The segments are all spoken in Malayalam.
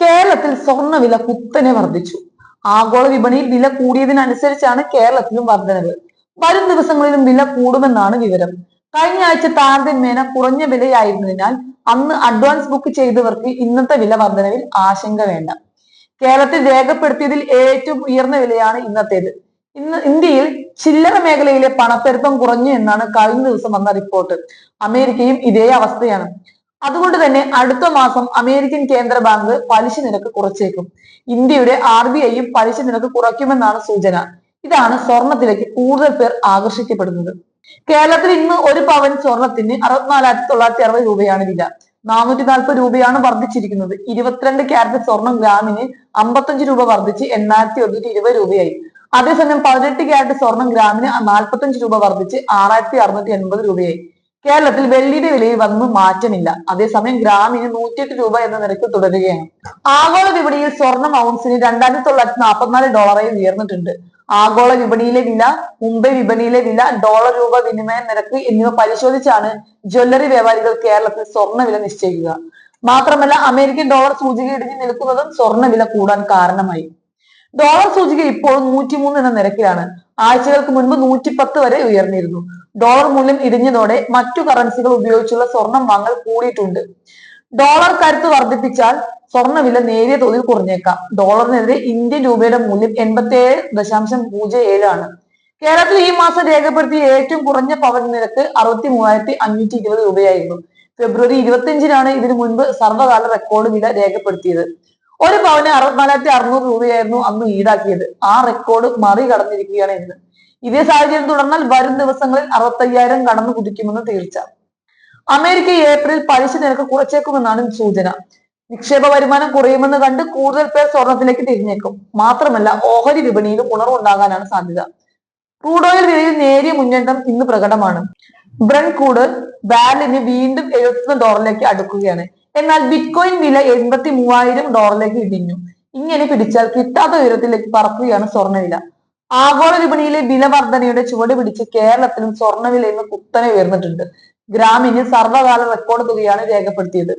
കേരളത്തിൽ സ്വർണവില കുത്തനെ വർദ്ധിച്ചു. ആഗോള വിപണിയിൽ വില കൂടിയതിനനുസരിച്ചാണ് കേരളത്തിലും വർധനവ്. വരും ദിവസങ്ങളിലും വില കൂടുമെന്നാണ് വിവരം. കഴിഞ്ഞ ആഴ്ച താരതമ്യേന കുറഞ്ഞ വിലയായിരുന്നതിനാൽ അന്ന് അഡ്വാൻസ് ബുക്ക് ചെയ്തവർക്ക് ഇന്നത്തെ വില വർധനവിൽ ആശങ്ക വേണ്ട. കേരളത്തിൽ രേഖപ്പെടുത്തിയതിൽ ഏറ്റവും ഉയർന്ന വിലയാണ് ഇന്നത്തേത്. ഇന്ന് ഇന്ത്യയിൽ ചില്ലറ മേഖലയിലെ പണപ്പെരുപ്പം കുറഞ്ഞു എന്നാണ് കഴിഞ്ഞ ദിവസം വന്ന റിപ്പോർട്ട് അമേരിക്കയും ഇതേ അവസ്ഥയാണ്. അതുകൊണ്ട് തന്നെ അടുത്ത മാസം അമേരിക്കൻ കേന്ദ്ര ബാങ്ക് പലിശ നിരക്ക് കുറച്ചേക്കും. ഇന്ത്യയുടെ ആർ ബി ഐയും പലിശ നിരക്ക് കുറയ്ക്കുമെന്നാണ് സൂചന. ഇതാണ് സ്വർണത്തിലേക്ക് കൂടുതൽ പേർ ആകർഷിക്കപ്പെടുന്നത്. കേരളത്തിൽ ഇന്ന് ഒരു പവൻ സ്വർണത്തിന് അറുപത്തിനാലായിരത്തി തൊള്ളായിരത്തി അറുപത് രൂപയാണ് വില. നാനൂറ്റി നാൽപ്പത് രൂപയാണ് വർദ്ധിച്ചിരിക്കുന്നത്. ഇരുപത്തിരണ്ട് ക്യാരറ്റ് സ്വർണം ഗ്രാമിന് അമ്പത്തഞ്ച് രൂപ വർദ്ധിച്ച് എണ്ണായിരത്തി ഒരുന്നൂറ്റി ഇരുപത് രൂപയായി. അതേസമയം പതിനെട്ട് ക്യാരറ്റ് സ്വർണം ഗ്രാമിന് നാൽപ്പത്തഞ്ച് രൂപ വർദ്ധിച്ച് ആറായിരത്തി അറുന്നൂറ്റി എൺപത് രൂപയായി. കേരളത്തിൽ വെള്ളിയുടെ വിലയിൽ വന്നു മാറ്റമില്ല. അതേസമയം ഗ്രാമിന് നൂറ്റിയെട്ട് രൂപ എന്ന നിരക്ക് തുടരുകയാണ്. ആഗോള വിപണിയിൽ സ്വർണം ഔൺസിന് രണ്ടായിരത്തി തൊള്ളായിരത്തി നാൽപ്പത്തിനാല് ഡോളറായി ഉയർന്നിട്ടുണ്ട്. ആഗോള വിപണിയിലെ വില മുംബൈ വിപണിയിലെ വില ഡോളർ രൂപ വിനിമയ നിരക്ക് എന്നിവ പരിശോധിച്ചാണ് ജ്വല്ലറി വ്യാപാരികൾ കേരളത്തിൽ സ്വർണ വില നിശ്ചയിക്കുക. മാത്രമല്ല അമേരിക്കൻ ഡോളർ സൂചിക ഇടിഞ്ഞു നിൽക്കുന്നതും സ്വർണ വില കൂടാൻ കാരണമായി. ഡോളർ സൂചിക ഇപ്പോൾ നൂറ്റിമൂന്ന് എന്ന നിരക്കിലാണ്. ആഴ്ചകൾക്ക് മുൻപ് നൂറ്റിപ്പത്ത് വരെ ഉയർന്നിരുന്നു. ഡോളർ മൂല്യം ഇടിഞ്ഞതോടെ മറ്റു കറൻസികൾ ഉപയോഗിച്ചുള്ള സ്വർണം വാങ്ങൽ കൂടിയിട്ടുണ്ട്. ഡോളർ കരുത്ത് വർദ്ധിപ്പിച്ചാൽ സ്വർണവില നേരിയ തോതിൽ കുറഞ്ഞേക്കാം. ഡോളറിനെതിരെ ഇന്ത്യൻ രൂപയുടെ മൂല്യം എൺപത്തി ഏഴ് ദശാംശം പൂജ്യം ഏഴാണ് കേരളത്തിൽ ഈ മാസം രേഖപ്പെടുത്തിയ ഏറ്റവും കുറഞ്ഞ പവൻ നിരക്ക് അറുപത്തി മൂവായിരത്തി അഞ്ഞൂറ്റി ഇരുപത് രൂപയായിരുന്നു. ഫെബ്രുവരി ഇരുപത്തിയഞ്ചിനാണ് ഇതിനു മുൻപ് സർവകാല റെക്കോർഡ് വില രേഖപ്പെടുത്തിയത്. ഒരു പവന് അറുപത്തിനാലായിരത്തി അറുന്നൂറ് രൂപയായിരുന്നു അന്ന് ഈടാക്കിയത്. ആ റെക്കോർഡ് മറികടന്നിരിക്കുകയാണ് ഇന്ന്. ഇതേ സാഹചര്യം തുടർന്നാൽ വരും ദിവസങ്ങളിൽ അറുപത്തയ്യായിരം കടന്നു കുതിക്കുമെന്ന് തീർച്ച. അമേരിക്ക ഏപ്രിൽ പലിശ നിരക്ക് കുറച്ചേക്കുമെന്നാണ് സൂചന. നിക്ഷേപ വരുമാനം കുറയുമെന്ന് കണ്ട് കൂടുതൽ പേർ സ്വർണത്തിലേക്ക് തിരിഞ്ഞേക്കും. മാത്രമല്ല ഓഹരി വിപണിയിലും ഉണർവുണ്ടാകാനാണ് സാധ്യത. ക്രൂഡ് ഓയിൽ വിലയിൽ നേരിയ മുന്നേറ്റം ഇന്ന് പ്രകടമാണ്. ബ്രൺ ക്രൂഡ് ബാരലിന് വീണ്ടും എഴുപത്തൊന്ന് ഡോളറിലേക്ക് അടുക്കുകയാണ്. എന്നാൽ ബിറ്റ്കോയിൻ വില എൺപത്തി മൂവായിരം ഡോളറിലേക്ക് ഇടിഞ്ഞു. ഇങ്ങനെ പിടിച്ചാൽ കിട്ടാത്ത ഉയരത്തിലേക്ക് പറക്കുകയാണ് സ്വർണവില. ആഗോള വിപണിയിലെ വില വർധനയുടെ ചുവട് പിടിച്ച് കേരളത്തിലും സ്വർണവില ഇന്ന് കുത്തനെ ഉയർന്നിട്ടുണ്ട്. ഗ്രാമിന് സർവകാല റെക്കോർഡ് തുകയാണ് രേഖപ്പെടുത്തിയത്.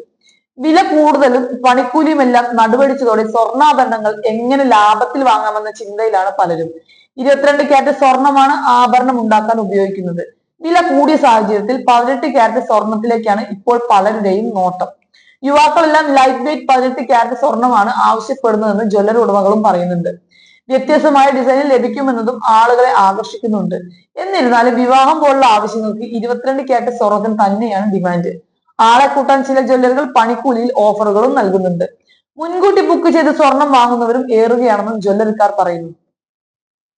വില കൂടുതലും പണിക്കൂലിയുമെല്ലാം നടുവടിച്ചതോടെ സ്വർണാഭരണങ്ങൾ എങ്ങനെ ലാഭത്തിൽ വാങ്ങാമെന്ന ചിന്തയിലാണ് പലരും. ഇരുപത്തിരണ്ട് ക്യാരറ്റ് സ്വർണമാണ് ആഭരണം ഉണ്ടാക്കാൻ ഉപയോഗിക്കുന്നത്. വില കൂടിയ സാഹചര്യത്തിൽ പതിനെട്ട് ക്യാരറ്റ് സ്വർണത്തിലേക്കാണ് ഇപ്പോൾ പലരുടെയും നോട്ടം. യുവാക്കളെല്ലാം ലൈറ്റ് വെയിറ്റ് പതിനെട്ട് ക്യാരറ്റ് സ്വർണമാണ് ആവശ്യപ്പെടുന്നതെന്ന് ജ്വല്ലറി ഉടമകളും പറയുന്നുണ്ട്. വ്യത്യസ്തമായ ഡിസൈനിൽ ലഭിക്കുമെന്നതും ആളുകളെ ആകർഷിക്കുന്നുണ്ട്. എന്നിരുന്നാലും വിവാഹം പോലുള്ള ആവശ്യങ്ങൾക്ക് ഇരുപത്തിരണ്ട് ക്യാരറ്റ് സ്വർണത്തിന് തന്നെയാണ് ഡിമാൻഡ് ആളെ കൂട്ടാൻ ചില ജ്വല്ലറികൾ പണിക്കൂലിയിൽ ഓഫറുകളും നൽകുന്നുണ്ട്. മുൻകൂട്ടി ബുക്ക് ചെയ്ത് സ്വർണം വാങ്ങുന്നവരും ഏറുകയാണെന്നും ജ്വല്ലറിക്കാർ പറയുന്നു.